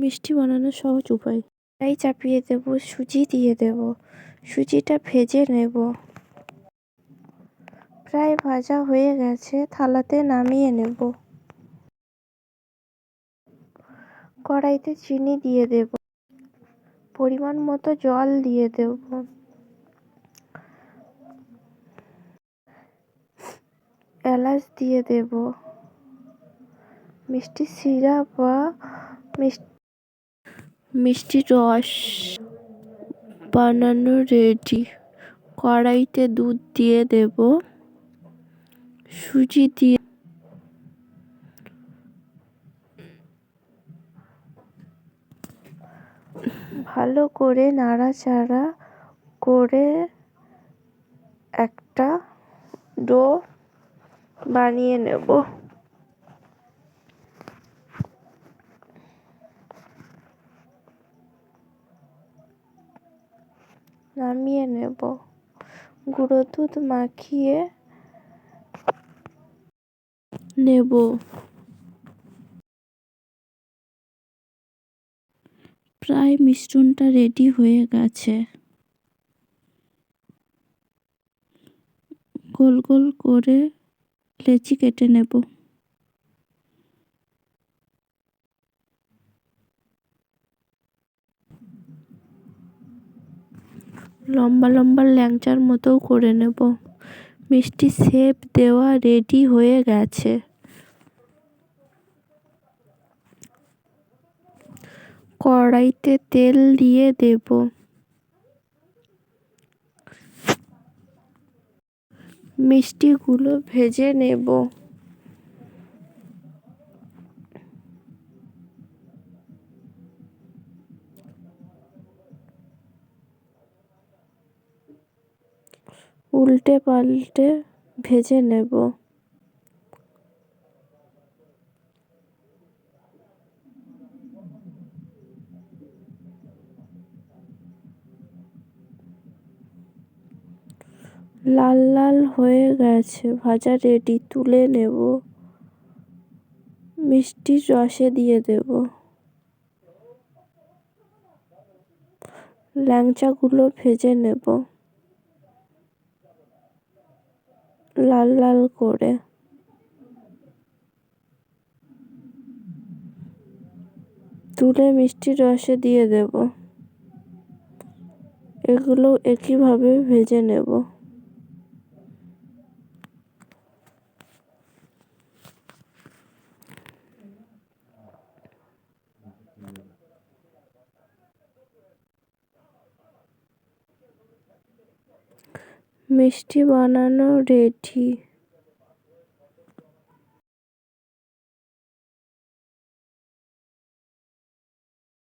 মিষ্টি বানানোর সহজ উপায়। কড়াই চাপিয়ে দেব, সুজি দিয়ে দেব, সুজিটা ভেজে নেব। প্রায় ভাজা হয়ে গেছে, থালাতে নামিয়ে নেব। কড়াইতে চিনি দিয়ে দেব। পরিমাণ মতো জল দিয়ে দেব। এলাচ দিয়ে দেব। মিষ্টি সিরাপ বা মিষ্টি রস বানানো রেডি কড়াইতে দুধ দিয়ে দেব। সুজি দিয়ে ভালো করে নাড়াচাড়া করে একটা ডো বানিয়ে নেব। নামিয়ে নেব। গুঁড়ো দুধ মাখিয়ে নেব। প্রায় মিশ্রণটা রেডি হয়ে গেছে। গোল গোল করে লেচি কেটে নেব। লম্বা লম্বা ল্যাংচার মতো করে নেব। মিষ্টি শেপ দেওয়া রেডি হয়ে গেছে। কড়াইতে তেল দিয়ে দেব। মিষ্টিগুলো ভেজে নেব। উল্টে পাল্টে ভেজে নেব। লাল লাল হয়ে গেছে, ভাজা রেডি তুলে নেব। মিষ্টির রসে দিয়ে দেব। ল্যাংচাগুলো ভেজে নেব। লাল লাল করে। তুলে মিষ্টির রসে দিয়ে দেব। এগুলো একইভাবে ভেজে নেব। মিষ্টি বানানো রেডি।